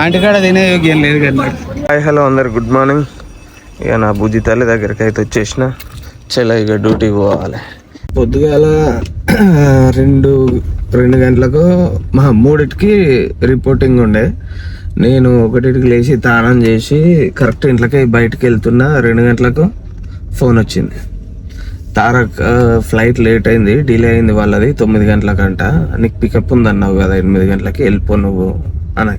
Aunty కాడ తినే యోగ్యం లేదు కదా హాయ్ హలో అందరు. గుడ్ మార్నింగ్ ఇక నా బుజ్జి తల్లి దగ్గరికి అయితే వచ్చేసిన. చలో ఇక డ్యూటీకి పోవాలి. పొద్దుగాల రెండు రెండు గంటలకు మా మూడిటికి రిపోర్టింగ్ ఉండే. నేను ఒకటికి లేచి తానం చేసి కరెక్ట్ ఇంట్లోకి బయటికి వెళ్తున్నా. రెండు గంటలకు ఫోన్ వచ్చింది. తారక్ ఫ్లైట్ లేట్ అయింది డిలే అయింది వాళ్ళది తొమ్మిది గంటలకంట. నీకు పికప్ ఉందన్నావు కదా ఎనిమిది గంటలకి వెళ్ళిపో నువ్వు అని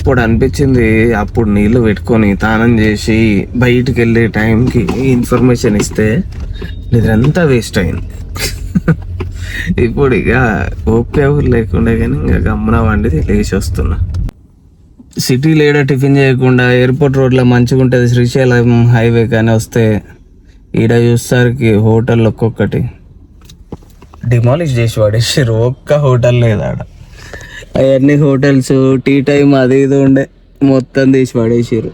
అప్పుడు అనిపించింది అప్పుడు నీళ్ళు పెట్టుకొని తానం చేసి బయటికి వెళ్ళే టైంకి ఇన్ఫర్మేషన్ ఇస్తే నిద్రంతా వేస్ట్ అయింది. ఇప్పుడు ఇక ఓకే ఎవరు లేకుండా కానీ ఇంకా గమ్మున వండిది లేచి వస్తున్నా. సిటీ లేడ టిఫిన్ చేయకుండా ఎయిర్పోర్ట్ రోడ్లో మంచిగా ఉంటుంది శ్రీశైలం హైవే కానీ వస్తే ఈడ చూసేసరికి హోటల్ ఒక్కొక్కటి. డిమాలిష్ చేసి వాడేసారు ఒక్క హోటల్ లేదు ఆడ. అవన్నీ హోటల్స్ టీ టైం అది ఇది ఉండే మొత్తం తీసి పడేసారు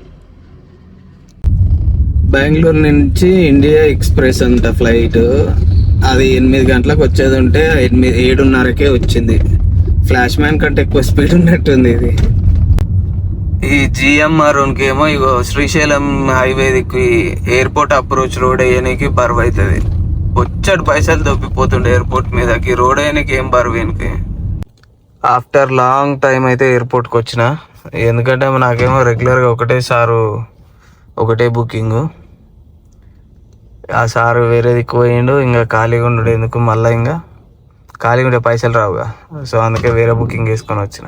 బెంగళూరు నుంచి ఇండియా ఎక్స్ప్రెస్ అంట ఫ్లైట్. అది ఎనిమిది గంటలకు వచ్చేది ఉంటే ఎనిమిది ఏడున్నరకే వచ్చింది. ఫ్లాష్ మ్యాన్ కంటే ఎక్కువ స్పీడ్ ఉన్నట్టుంది ఇది. ఈ జిఎంఆర్ ఏమో ఇగో శ్రీశైలం హైవే దిక్కు ఎయిర్పోర్ట్ అప్రోచ్ రోడ్ వేయడానికి బరువు అవుతుంది వచ్చాడు పైసలు దొబ్బిపోతుండే ఎయిర్పోర్ట్ మీదకి. రోడ్ వేయడానికి ఏం బరువు వెనక్కి ఆఫ్టర్ లాంగ్ టైం అయితే ఎయిర్పోర్ట్కి వచ్చిన. ఎందుకంటే నాకేమో రెగ్యులర్గా ఒకటే సారు ఒకటే బుకింగ్ ఆ సారు వేరే దిక్కు పోయిండు ఇంకా ఖాళీగా ఉండు ఎందుకు మళ్ళీ ఇంకా ఖాళీగా ఉంటే పైసలు రావుగా. సో అందుకే వేరే బుకింగ్ వేసుకొని వచ్చిన.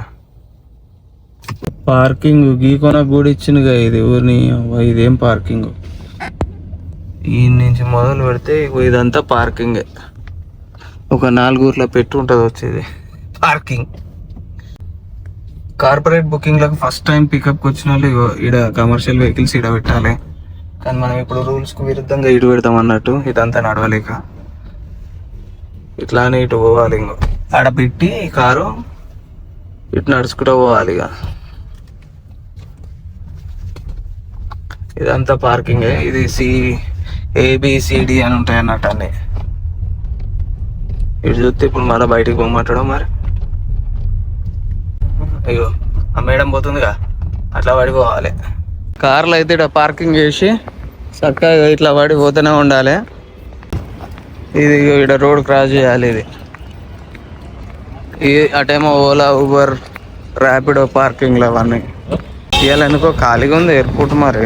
పార్కింగ్ గీకొన కూడా ఇచ్చిందిగా ఇది ఊరిని ఇదేం పార్కింగ్ ఈ నుంచి మొదలు పెడితే ఇదంతా పార్కింగే ఒక నాలుగు ఊర్లో పెట్టి ఉంటుంది వచ్చేది. పార్కింగ్ కార్పొరేట్ బుకింగ్లకు ఫస్ట్ టైం పికప్కి వచ్చిన వాళ్ళు ఇగో ఈడ కమర్షియల్ వెహికల్స్ ఈడ పెట్టాలి. కానీ మనం ఇప్పుడు రూల్స్కు విరుద్ధంగా ఇటు పెడతాం అన్నట్టు ఇదంతా నడవలేక. ఇట్లానే ఇటు పోవాలి ఇంకో. ఆడ పెట్టి కారు ఇటు నడుచుకుంటూ పోవాలి ఇక. ఇదంతా పార్కింగ్ ఇది సి ఏబిసిడి అని ఉంటాయి అన్నట్టు అన్ని. ఇటు చూస్తే ఇప్పుడు మళ్ళీ బయటికి పోమంటాడు మరి? అయ్యో ఆ మేడం పోతుందిగా. అట్లా పడిపోవాలి కార్లు అయితే ఇక్కడ పార్కింగ్ చేసి చక్కగా ఇట్లా పడిపోతూనే ఉండాలి. ఇది ఇక్కడ రోడ్ క్రాస్ చేయాలి ఇది. ఈ అటేమో ఓలా ఊబర్ ర్యాపిడో పార్కింగ్లు అవన్నీ. ఇవాళ ఎందుకో ఖాళీగా ఉంది ఎయిర్పోర్ట్ మరి.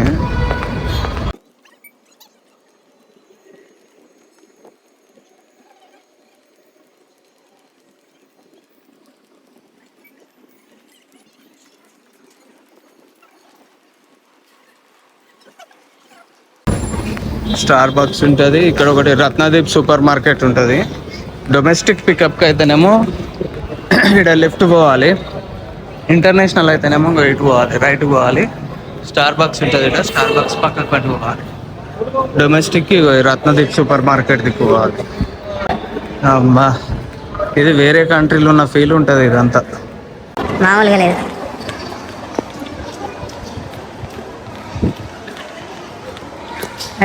స్టార్ బాక్స్ ఉంటుంది. ఇక్కడ ఒకటి రత్నదీప్ సూపర్ మార్కెట్ ఉంటుంది. డొమెస్టిక్ పికప్కి అయితేనేమో ఇక్కడ లెఫ్ట్ పోవాలి. ఇంటర్నేషనల్ అయితేనేమో ఇటు పోవాలి రైట్ పోవాలి. స్టార్ బాక్స్ ఉంటుంది ఇక్కడ స్టార్ బాక్స్ పక్కకు పట్టు పోవాలి. డొమెస్టిక్కి రత్నదీప్ సూపర్ మార్కెట్ దిక్కు పోవాలి. అమ్మా ఇది వేరే కంట్రీలో ఉన్న ఫీల్ ఉంటుంది ఇదంతా. మామూలుగా లేదు.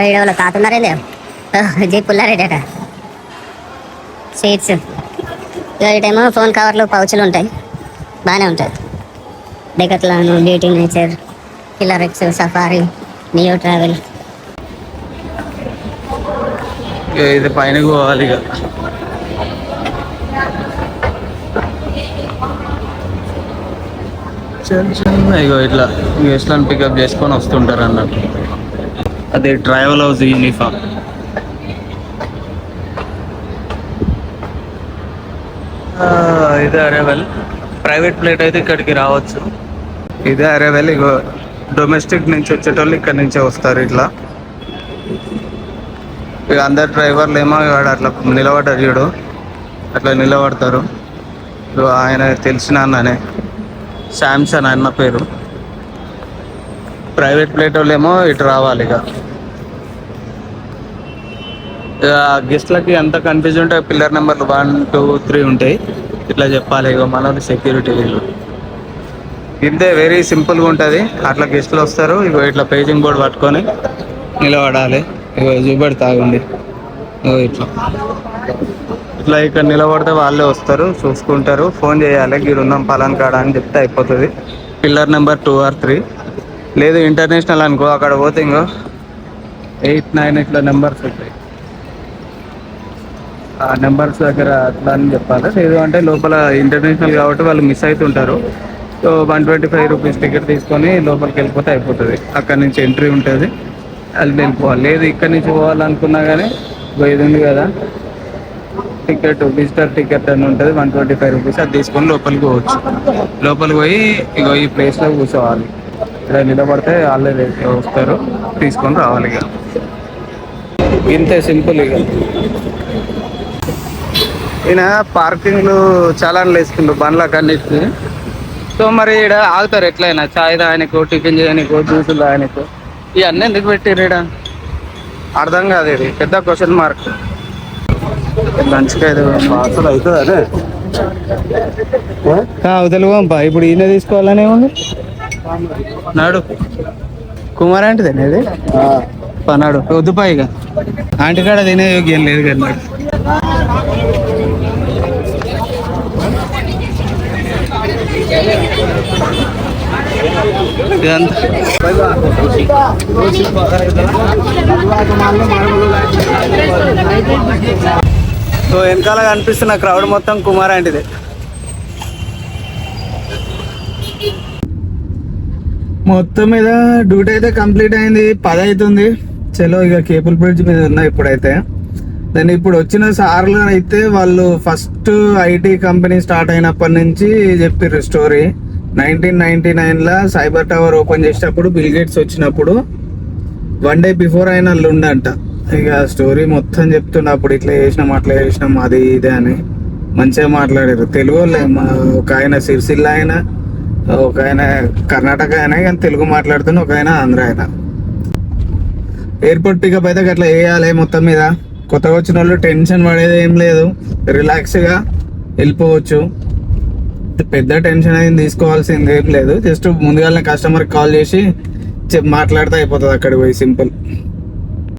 ఈడ వాళ్ళ తాత ఉన్నారేంది జీ పుల్లారెడ్డి అట సీట్స్ ఇటేమో ఫోన్ కవర్లు పౌచులు ఉంటాయి. బాగానే ఉంటాయి. డెకట్లాను బ్యూటీ నేచర్ కిలరెక్స్ సఫారీ నియో ట్రావెల్. ఇది పైన పోవాలి ఇక చిన్న చిన్న ఇగో ఇట్లా గెస్ట్లను పికప్ చేసుకొని వస్తుంటారు అన్నట్టు. అదే ట్రావెల్ హౌస్ యూనిఫామ్ ఇదే అరేవెల్. ప్రైవేట్ ప్లేట్ అయితే ఇక్కడికి రావచ్చు. ఇదే అరేవెల్ ఇగో డొమెస్టిక్ నుంచి వచ్చేటోళ్ళు ఇక్కడ నుంచే వస్తారు ఇట్లా. ఇక అందరు డ్రైవర్లు ఏమో వాడు అట్లా నిలబడ్డారు చూడు. అట్లా నిలబడతారు. ఆయన తెలిసిన అన్ననే. శాంసన్ అన్న పేరు. ప్రైవేట్ ప్లేట్ వాళ్ళు ఏమో ఇటు రావాలి ఇక గెస్ట్లకి ఎంత కన్ఫ్యూజన్ ఉంటే పిల్లర్ నెంబర్లు వన్ టూ త్రీ ఉంటాయి. ఇట్లా చెప్పాలి ఇక మన సెక్యూరిటీ వీళ్ళు. ఇంతే వెరీ సింపుల్గా ఉంటుంది. అట్లా గెస్ట్లు వస్తారు. ఇగో ఇట్లా పేజింగ్ బోర్డు పట్టుకొని నిలబడాలి. ఇగో చూపెడి తాగండి. ఇగో ఇట్లా. ఇట్లా ఇక్కడ నిలబడితే వాళ్ళే వస్తారు చూసుకుంటారు. ఫోన్ చేయాలి మీరు ఉన్నాం పలాన్ కాడ అని చెప్తే అయిపోతుంది. Pillar number two or three లేదు ఇంటర్నేషనల్ అనుకో అక్కడ పోతే ఇంకో ఎయిట్ నైన్ ఇట్లా నెంబర్స్ ఉంటాయి. నెంబర్స్ దగ్గర అట్లా అని చెప్పాలి. లేదు అంటే లోపల ఇంటర్నేషనల్ కాబట్టి వాళ్ళు మిస్ అవుతుంటారు so one twenty five rupees ticket తీసుకొని లోపలికి వెళ్ళిపోతే అయిపోతుంది. అక్కడ నుంచి ఎంట్రీ ఉంటుంది. అది వెళ్ళిపోవాలి. లేదు ఇక్కడ నుంచి పోవాలనుకున్నా కానీ ఇగో ఇది ఉంది కదా. టికెట్ విజిటర్ టికెట్ అని ఉంటుంది. వన్ ట్వంటీ ఫైవ్ రూపీస్ అది తీసుకొని లోపలికి పోవచ్చు. లోపలికి పోయి ఇగో ఈ ప్లేస్లో కూర్చోవాలి. ఇక్కడ నిలబడితే వాళ్ళే వస్తారు. తీసుకొని రావాలి ఇక. ఇంతే సింపుల్ ఇక. ఈయన పార్కింగ్లు చాలా వేస్తుండ్రు బండ్లకు అన్నిటికి సో మరి ఈడ ఆగుతారు ఎట్లయినా? చాయ్ తాగనికో టిఫిన్ చేయనికో జ్యూసులు తాగనికో. ఇవన్నీ ఎందుకు పెట్టిర్రు ఈడ? అర్థం కాదు ఇది. పెద్ద క్వశ్చన్ మార్క్. లంచ్కి ఐదు అసలు అవుతుంది అదే? అవతల పంపా ఇప్పుడు ఈయన తీసుకోవాలని ఏముంది నాడు. కుమార్ అంటే తినేది పనాడు వద్దు పైగా ఆంటీ కాడ తినే యోగ్యం లేదు కదా ఇదంతా. సో వెనకాల కనిపిస్తున్న క్రౌడ్ మొత్తం కుమార్ అంటిది మొత్తం మీద డ్యూటీ అయితే కంప్లీట్ అయింది పది అవుతుంది. చలో ఇక కేబుల్ బ్రిడ్జ్ మీద ఉన్నా ఇప్పుడైతే. దాన్ని ఇప్పుడు వచ్చిన సార్లు అయితే వాళ్ళు ఫస్ట్ ఐటీ కంపెనీ స్టార్ట్ అయినప్పటి నుంచి చెప్పారు స్టోరీ నైన్టీన్ నైన్టీ నైన్లో సైబర్ టవర్ ఓపెన్ చేసేటప్పుడు బిల్ గేట్స్ వచ్చినప్పుడు వన్ డే బిఫోర్ అయిన వాళ్ళు ఉండంట ఇక స్టోరీ మొత్తం చెప్తుండే అప్పుడు ఇట్లా చేసినాం అట్లా చేసినాం అది ఇది అని. మంచిగా మాట్లాడారు. తెలుగు వాళ్ళే. మా ఒక ఆయన సిరిసిల్ల ఆయన ఒక ఆయన కర్ణాటక ఆయన కానీ తెలుగు మాట్లాడుతున్న ఒక ఆయన ఆంధ్ర ఆయన ఎయిర్పోర్ట్ పికప్ అయితే అట్లా వేయాలి మొత్తం మీద. కొత్తగా వచ్చిన వాళ్ళు టెన్షన్ పడేది ఏం లేదు. రిలాక్స్గా వెళ్ళిపోవచ్చు. పెద్ద టెన్షన్ అయింది తీసుకోవాల్సింది ఏం లేదు. జస్ట్ ముందుగానే కస్టమర్కి కాల్ చేసి చెప్ మాట్లాడితే అయిపోతుంది అక్కడికి పోయి సింపుల్.